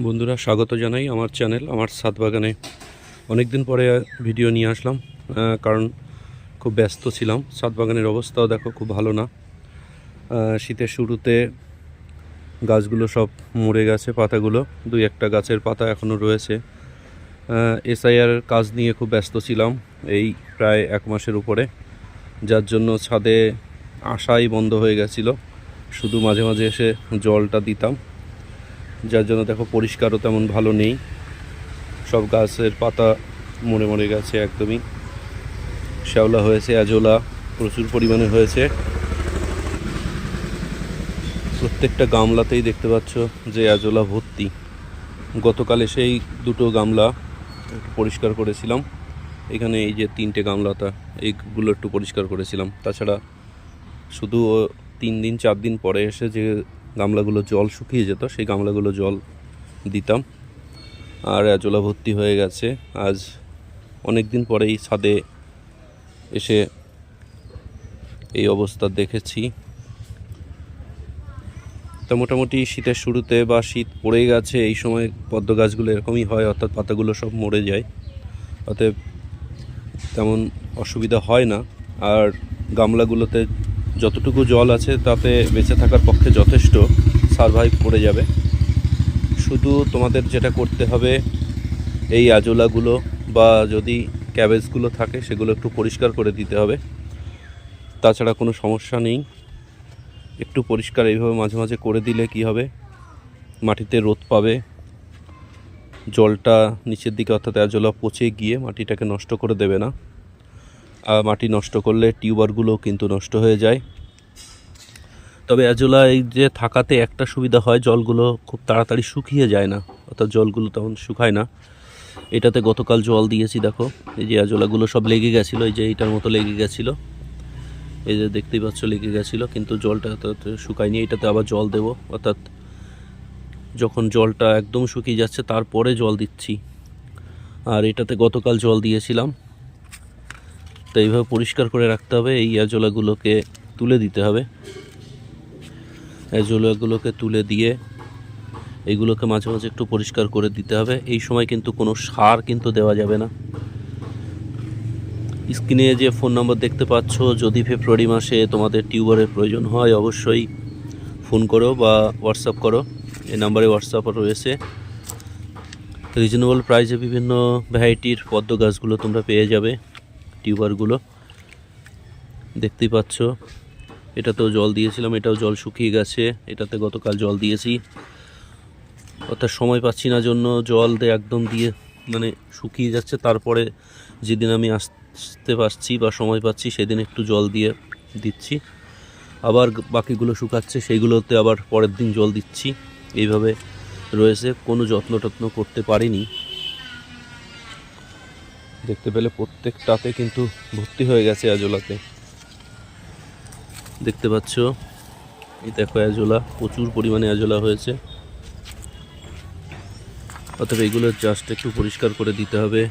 বন্ধুরা, স্বাগত জানাই আমার চ্যানেল, আমার ছাদ বাগানে অনেক দিন পরে ভিডিও নিয়ে আসলাম কারণ খুব ব্যস্ত ছিলাম। ছাদ বাগানের অবস্থাও দেখো খুব ভালো না। শীতের শুরুতে গাছগুলো সব মরে গেছে, পাতাগুলো, দুই একটা গাছের পাতা এখনও রয়েছে। এসআইআর কাজ নিয়ে খুব ব্যস্ত ছিলাম এই প্রায় এক মাসের উপরে, যার জন্য ছাদে আসাই বন্ধ হয়ে গেছিল। শুধু মাঝে মাঝে এসে জলটা দিতাম। যার জন্য দেখো পরিষ্কারও তেমন ভালো নেই। সব গাছের পাতা মরে মরে গেছে একদমই। শ্যাওলা হয়েছে অ্যাজোলা প্রচুর পরিমাণে হয়েছে। প্রত্যেকটা গামলাতেই দেখতে পাচ্ছ যে অ্যাজোলা ভর্তি। গতকালে সেই দুটো গামলা একটু পরিষ্কার করেছিলাম। এখানে এই যে তিনটে গামলাটা এইগুলো একটু পরিষ্কার করেছিলাম। তাছাড়া শুধু তিন দিন, চার দিন পরে এসে যে গামলাগুলো জল শুকিয়ে যেত, সেই গামলাগুলো জল দিতাম। আর অ্যাজোলা ভর্তি হয়ে গেছে। আজ অনেক দিন পরেই ছাদে এসে এই অবস্থা দেখেছি। তা মোটামুটি শীতের শুরুতে বা শীত পড়ে গেছে, এই সময় পদ্ম গাছগুলো এরকমই হয়, অর্থাৎ পাতাগুলো সব মরে যায়। অতএব তেমন অসুবিধা হয় না। আর গামলাগুলোতে যতটুকু জল আছে তাতে বেঁচে থাকার পক্ষে যথেষ্ট সারভাইভ করে যাবে। শুধু তোমাদের যেটা করতে হবে, এই আজোলাগুলো বা যদি ক্যাবেজগুলো থাকে সেগুলো একটু পরিষ্কার করে দিতে হবে। তাছাড়া কোনো সমস্যা নেই। একটু পরিষ্কার এইভাবে মাঝে মাঝে করে দিলে কি হবে? মাটিতে রোদ পাবে। জলটা নিচের দিকে অর্থাৎ অ্যাজোলা পচে গিয়ে মাটিটাকে নষ্ট করে দেবে না। মাটি নষ্ট করলে টিউবারগুলো কিন্তু নষ্ট হয়ে যায়। তবে অ্যাজোলা এই যে থাকাতে একটা সুবিধা হয়, জলগুলো খুব তাড়াতাড়ি শুকিয়ে যায় না, অর্থাৎ জলগুলো তখন শুকায় না। এটাতে গতকাল জল দিয়েছি, দেখো, এই যে অ্যাজোলাগুলো সব লেগে গেছিল, এই যে এইটার মতো লেগে গেছিল। এই যে দেখতেই পাচ্ছ, লেগে গেছিল, কিন্তু জলটা শুকায়নি, এটাতে আবার জল দেবো, অর্থাৎ যখন জলটা একদম শুকিয়ে যাচ্ছে, তারপরে জল দিচ্ছি। আর এটাতে গতকাল জল দিয়েছিলাম তো এইভাবে পরিষ্কার করে রাখতে হবে। এই অ্যাজোলাগুলোকে তুলে দিতে হবে। অ্যাজোলাগুলোকে তুলে দিয়ে এইগুলোকে মাঝে মাঝে একটু পরিষ্কার করে দিতে হবে। এই সময় কিন্তু কোনো সার কিন্তু দেওয়া যাবে না। স্ক্রিনে যে ফোন নম্বর দেখতে পাচ্ছ, যদি ফেব্রুয়ারি মাসে তোমাদের টিউবারের প্রয়োজন হয়, অবশ্যই ফোন করো বা হোয়াটসঅ্যাপ করো। এই নাম্বারে হোয়াটসঅ্যাপ রয়েছে। রিজনেবল প্রাইসে বিভিন্ন ভ্যারাইটির পদ্ম গাছগুলো তোমরা পেয়ে যাবে। টিউবারগুলো। দেখতেই পাচ্ছ, এটাতেও জল দিয়েছিলাম, এটাও জল শুকিয়ে গেছে, এটাতে গতকাল জল দিয়েছি। অর্থাৎ সময় পাচ্ছি না জন্য জল দিয়ে একদম দিয়ে মানে শুকিয়ে যাচ্ছে। তারপরে যেদিন আমি আসতে পারছি বা সময় পাচ্ছি, সেদিন একটু জল দিয়ে দিচ্ছি। আবার বাকিগুলো শুকাচ্ছে, সেইগুলোতে আবার পরের দিন জল দিচ্ছি। এইভাবে রয়েছে, কোনো যত্ন টত্ন করতে পারিনি। দেখতে পেলে প্রত্যেকটাতে কিন্তু ভর্তি হয়ে গেছে অ্যাজোলাতে দেখতে পাচ্ছ? এই দেখো অ্যাজোলা প্রচুর পরিমাণে অ্যাজোলা হয়েছে। অতএব এইগুলো জাস্ট একটু পরিষ্কার করে দিতে হবে।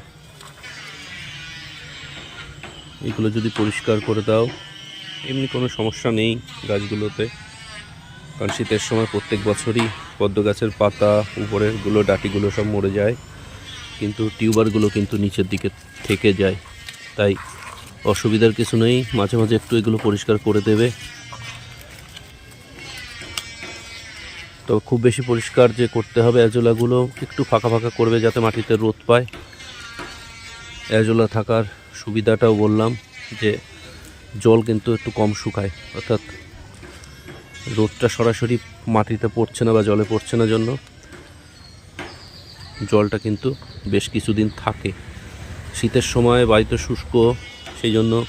এগুলো যদি পরিষ্কার করে দাও, এমনি কোনো সমস্যা নেই গাছগুলোতে। কারণ শীতের সময় প্রত্যেক বছরই পদ্ম গাছের পাতা, উপরেরগুলো, ডাটিগুলো সব মরে যায়। কিন্তু টিউবারগুলো কিন্তু নিচের দিকে থেকে যায়। তাই অসুবিধার কিছু নেই, মাঝে মাঝে একটু এগুলো পরিষ্কার করে দেবে। তবে খুব বেশি পরিষ্কার যে করতে হবে অ্যাজোলাগুলো, একটু ফাঁকা ফাঁকা করবে যাতে মাটিতে রোদ পায়। অ্যাজোলা থাকার সুবিধাটাও বললাম যে জল কিন্তু একটু কম শুকায়, অর্থাৎ রোদটা সরাসরি মাটিতে পড়ছে না বা জলে পড়ছে না জন্য। জলটা কিন্তু বেশ কিছুদিন থাকে। শীতের সময় বাড়িতে শুষ্ক সেই জন্য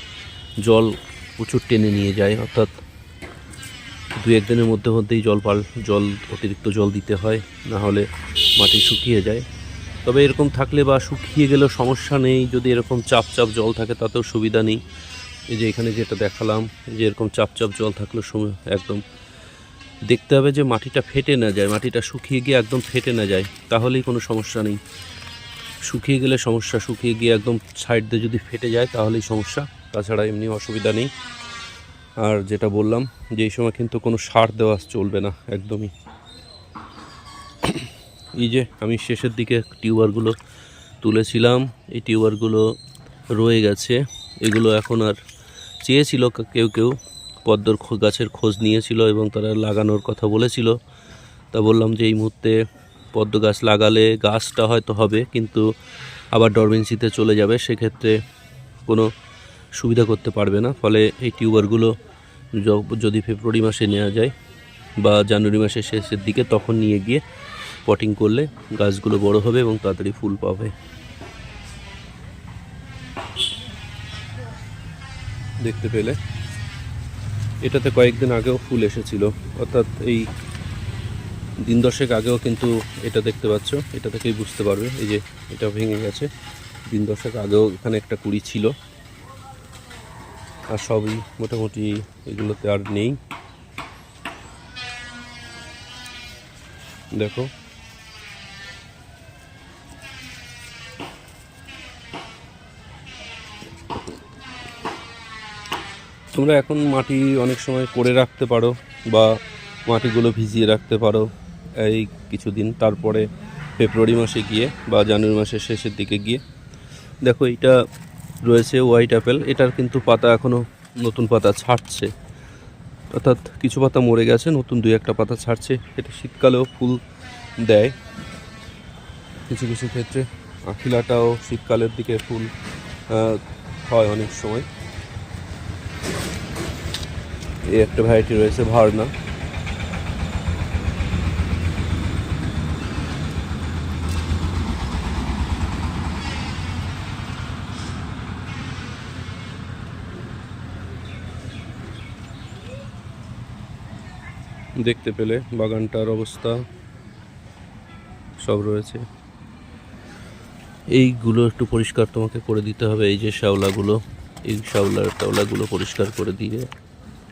জল প্রচুর টেনে নিয়ে যায়। অর্থাৎ দু একদিনের মধ্যে মধ্যেই জল পাল, জল, অতিরিক্ত জল দিতে হয়, না হলে মাটি শুকিয়ে যায়। তবে এরকম থাকলে বা শুকিয়ে গেলেও সমস্যা নেই। যদি এরকম চাপ চাপ জল থাকে, তাতেও সুবিধা নেই। এই যে এখানে যেটা দেখালাম, যে এরকম চাপ চাপ জল থাকলেও সম- একদম দেখতে হবে যে মাটিটা ফেটে না যায়, মাটিটা শুকিয়ে গিয়ে একদম ফেটে না যায়, তাহলেই কোনো সমস্যা নেই। শুকিয়ে গেলে সমস্যা, শুকিয়ে গিয়ে একদম সাইড দিয়ে যদি ফেটে যায়, তাহলেই সমস্যা। তাছাড়া এমনি অসুবিধা নেই। আর যেটা বললাম, যে এই সময় কিন্তু কোনো সার দেওয়া চলবে না, একদমই। এই যে আমি শেষের দিকে টিউবারগুলো তুলেছিলাম, এই টিউবারগুলো রয়ে গেছে। এগুলো এখন আর চেয়েছিল কেউ কেউ পদ্মর গাছের খোঁজ নিয়েছিল এবং তারা লাগানোর কথা বলেছিল। তা বললাম যে এই মুহূর্তে পদ্ম গাছ লাগালে গাছটা হয়তো হবে, কিন্তু আবার ডরমেন্সিতে চলে যাবে, সেক্ষেত্রে কোনো সুবিধা করতে পারবে না। ফলে এই টিউবারগুলো যদি ফেব্রুয়ারি মাসে নেওয়া যায় বা জানুয়ারি মাসের শেষের দিকে, তখন নিয়ে গিয়ে পটিং করলে গাছগুলো বড় হবে এবং তাড়াতাড়ি ফুল পাবে। দেখতে পেলে? এটাতে কয়েকদিন আগেও ফুল এসেছিল। অর্থাৎ এই দিন দশেক আগেও কিন্তু এটা দেখতে পাচ্ছ। এটা থেকেই বুঝতে পারবে। এই যে এটা ভেঙে গেছে। দিন দশেক আগেও এখানে একটা কুড়ি ছিল। আর সবই মোটামুটি এগুলোতে আর নেই। দেখো তোমরা এখন মাটি অনেক সময় করে রাখতে পারো বা মাটিগুলো ভিজিয়ে রাখতে পারো। এই কিছুদিন তারপরে ফেব্রুয়ারি মাসে গিয়ে বা জানুয়ারি মাসের শেষের দিকে গিয়ে। দেখো এটা রয়েছে হোয়াইট অ্যাপেল এটার কিন্তু পাতা এখনও নতুন পাতা ছাড়ছে। অর্থাৎ কিছু পাতা মরে গেছে, নতুন দুই একটা পাতা ছাড়ছে। এটা শীতকালেও ফুল দেয়। কিছু কিছু ক্ষেত্রে আখিলাটাও শীতকালের দিকে ফুল হয় অনেক সময়। এই একটা ভ্যারাইটি রয়েছে ভারনা দেখতে পেলে বাগানটার অবস্থা, সব রয়েছে। এইগুলো একটু পরিষ্কার তোমাকে করে দিতে হবে, এই যে শ্যাওলাগুলো, এই শ্যাওলার টাওলাগুলো পরিষ্কার করে দিয়ে।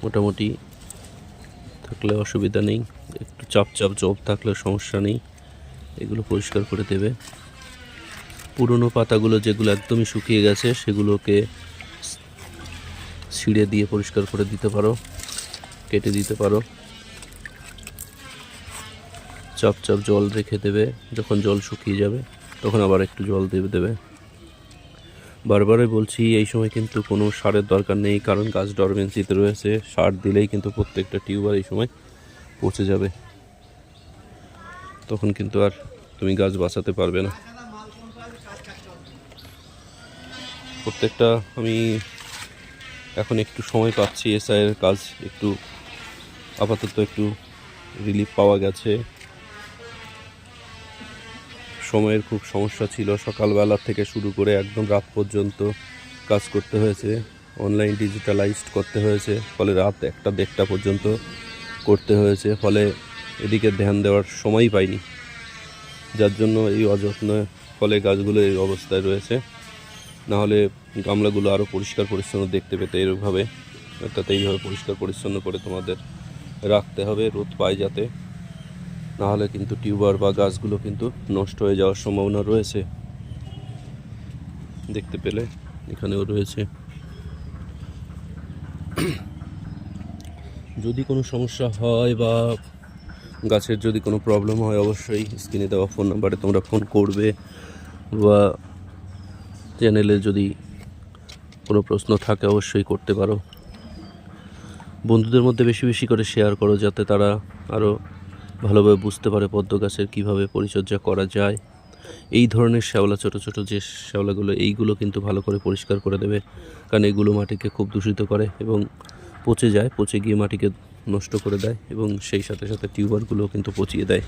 মোটামুটি থাকলে অসুবিধা নেই। একটু চাপ চাপ জব থাকলে সমস্যা নেই। এগুলো পরিষ্কার করে দেবে। পুরনো পাতাগুলো যেগুলো একদমই শুকিয়ে গেছে, সেগুলোকে ছিঁড়ে দিয়ে পরিষ্কার করে দিতে পারো, কেটে দিতে পারো। চাপ চাপ জল রেখে দেবে। যখন জল শুকিয়ে যাবে, তখন আবার একটু জল দেবে দেবে। বারবারই বলছি, এই সময় কিন্তু কোনো সারের দরকার নেই, কারণ গাছ ডরমেন্সিতে রয়েছে। সার দিলেই কিন্তু প্রত্যেকটা টিউবার এই সময় পচে যাবে। তখন কিন্তু আর তুমি গাছ বাঁচাতে পারবে না। প্রত্যেকটা আমি এখন একটু সময় পাচ্ছি, এসআইয়ের কাজ একটু, আপাতত একটু রিলিফ পাওয়া গেছে। সময়ের খুব সমস্যা ছিল। সকালবেলা থেকে শুরু করে একদম রাত পর্যন্ত কাজ করতে হয়েছে। অনলাইন ডিজিটালাইজড করতে হয়েছে। ফলে রাত একটা দেড়টা পর্যন্ত করতে হয়েছে। ফলে এদিকে ধ্যান দেওয়ার সময়ই পাইনি। যার জন্য এই অযত্ন, ফলে গাছগুলো এই অবস্থায় রয়েছে। না হলে গামলাগুলো আরও পরিষ্কার পরিচ্ছন্ন দেখতে পেতে এরকমভাবে। অর্থাৎ এইভাবে পরিষ্কার পরিচ্ছন্ন করে তোমাদের রাখতে হবে। রোদ পায় যাতে। না হলে কিন্তু টিউবার বা গাছগুলো কিন্তু নষ্ট হয়ে যাওয়ার সম্ভাবনা রয়েছে। দেখতে পেলে এখানেও রয়েছে। যদি কোনো সমস্যা হয় বা গাছের যদি কোনো প্রবলেম হয়, অবশ্যই স্ক্রিনে দেওয়া ফোন নাম্বারে তোমরা ফোন করবে বা চ্যানেলে যদি কোনো প্রশ্ন থাকে, অবশ্যই করতে পারো। বন্ধুদের মধ্যে বেশি বেশি করে শেয়ার করো, যাতে তারা আরও ভালোভাবে বুঝতে পারে পদ্ম গাছের কীভাবে পরিচর্যা করা যায়। এই ধরনের শ্যাওলা, ছোট ছোট যে শ্যাওলাগুলো, এইগুলো কিন্তু ভালো করে পরিষ্কার করে দেবে। কারণ এগুলো মাটিকে খুব দূষিত করে এবং পচে যায়, পচে গিয়ে মাটিকে নষ্ট করে দেয় এবং সেই সাথে সাথে টিউবারগুলো কিন্তু পচিয়ে দেয়।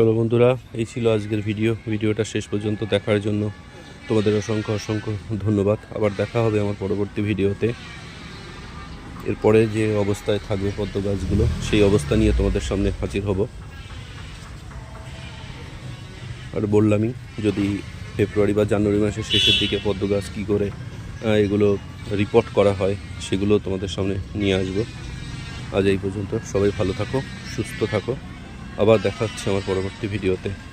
চলো বন্ধুরা, এই ছিল আজকের ভিডিও। ভিডিওটা শেষ পর্যন্ত দেখার জন্য তোমাদের অসংখ্য অসংখ্য ধন্যবাদ। আবার দেখা হবে আমার পরবর্তী ভিডিওতে। এরপরে যে অবস্থায় থাকবে পদ্ম গাছগুলো, সেই অবস্থা নিয়ে তোমাদের সামনে হাজির হব। আর বললামই, যদি ফেব্রুয়ারি বা জানুয়ারি মাসের শেষের দিকে পদ্ম গাছ কী করে এগুলো রিপোর্ট করা হয়, সেগুলো তোমাদের সামনে নিয়ে আসব। আজ এই পর্যন্ত সবাই ভালো থাকো, সুস্থ থাকো। আবার দেখা হচ্ছে আমার পরবর্তী ভিডিওতে।